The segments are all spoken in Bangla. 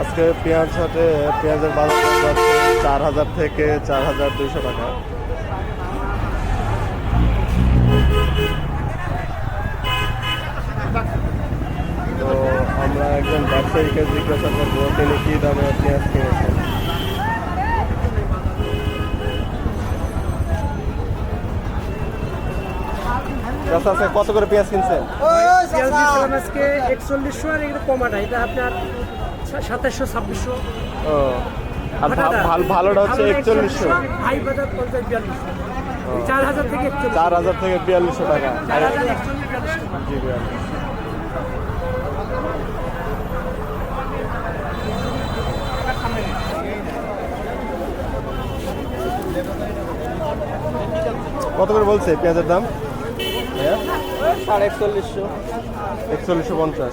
আজকে পেঁয়াজ হাটে, পেঁয়াজের বাজার চার হাজার থেকে চার হাজার দুইশো টাকা। তো আমরা একজন ব্যবসায়ীকে জিজ্ঞাসা করব, তিনি কী দামে পেঁয়াজ কিনেছেন? কত করে পেঁয়াজ কিনছেন? আজকে আপনার সাতাশশো ছাব্বিশশো। ও আর ভালোটা হচ্ছে একচল্লিশশো। হাই বাজার পঞ্চাশ বিয়াল্লিশশো। চার হাজার থেকে চার হাজার থেকে বিয়াল্লিশশো টাকা। জি বিয়াল্লিশ। কত করে বলছে পেঁয়াজের দাম? সাড়ে একচল্লিশশো। একচল্লিশশো পঞ্চাশ।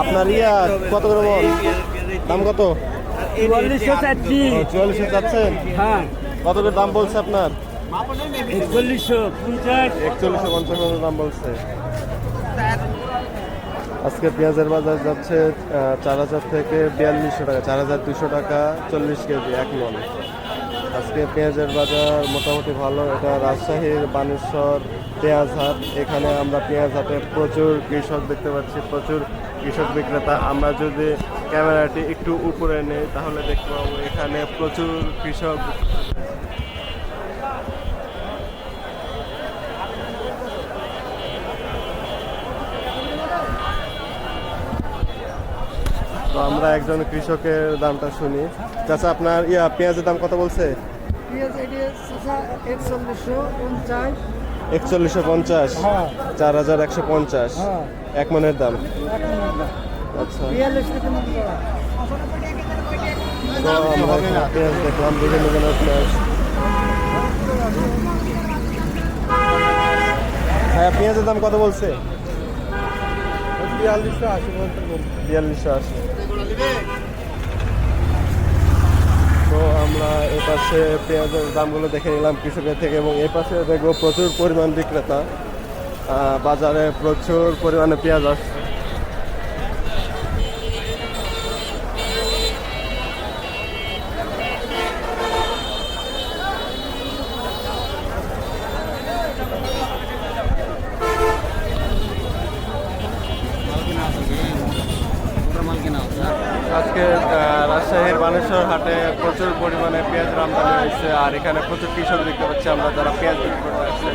আপনার ইয়া কত করে মন দাম কত? চুয়াল্লিশশো চারটি চুয়াল্লিশশো যাচ্ছেন হ্যাঁ। কত করে দাম বলছে আপনার? একচল্লিশশো পঞ্চাশ। একচল্লিশশো পঞ্চাশ দাম বলছে। আজকে পেঁয়াজের বাজার যাচ্ছে চার হাজার থেকে বিয়াল্লিশশো টাকা চার হাজার দুশো টাকা চল্লিশ কেজি এক মন। আজকে পেঁয়াজের বাজার মোটামুটি ভালো। এটা রাজশাহীর বানেশ্বর পেঁয়াজ হাট। এখানে আমরা পেঁয়াজ হাটে প্রচুর কৃষক দেখতে পাচ্ছি, প্রচুর কৃষক বিক্রেতা। আমরা যদি ক্যামেরাটি একটু উপরে নেই, তাহলে দেখতে পাবো এখানে প্রচুর কৃষক। তো আমরা একজন কৃষকের দামটা শুনি। চাচা, আপনার ইয়া পেঁয়াজের দাম কত বলছে? একচল্লিশশো পঞ্চাশ। হ্যাঁ। চার হাজার একশো পঞ্চাশ। হ্যাঁ। এক মনের দাম? আচ্ছা। তো আমরা পেঁয়াজ দেখলাম বিভিন্ন ধরনের পেঁয়াজ। হ্যাঁ পেঁয়াজের দাম কত বলছে? বিয়াল্লিশশো আশি বিয়াল্লিশশো আশি। তো আমরা এ পাশে পেঁয়াজের দামগুলো দেখে নিলাম কৃষকের থেকে এবং এ পাশে দেখব প্রচুর পরিমাণ বিক্রেতা বাজারে প্রচুর পরিমাণে পেঁয়াজ আসছে আজকে রাজশাহীর বানেশ্বর হাটে প্রচুর পরিমাণে পেঁয়াজ আমদানি হয়েছে, আর এখানে প্রচুর কৃষক দেখতে পাচ্ছি আমরা যারা পেঁয়াজ বিক্রি করতে আসছে।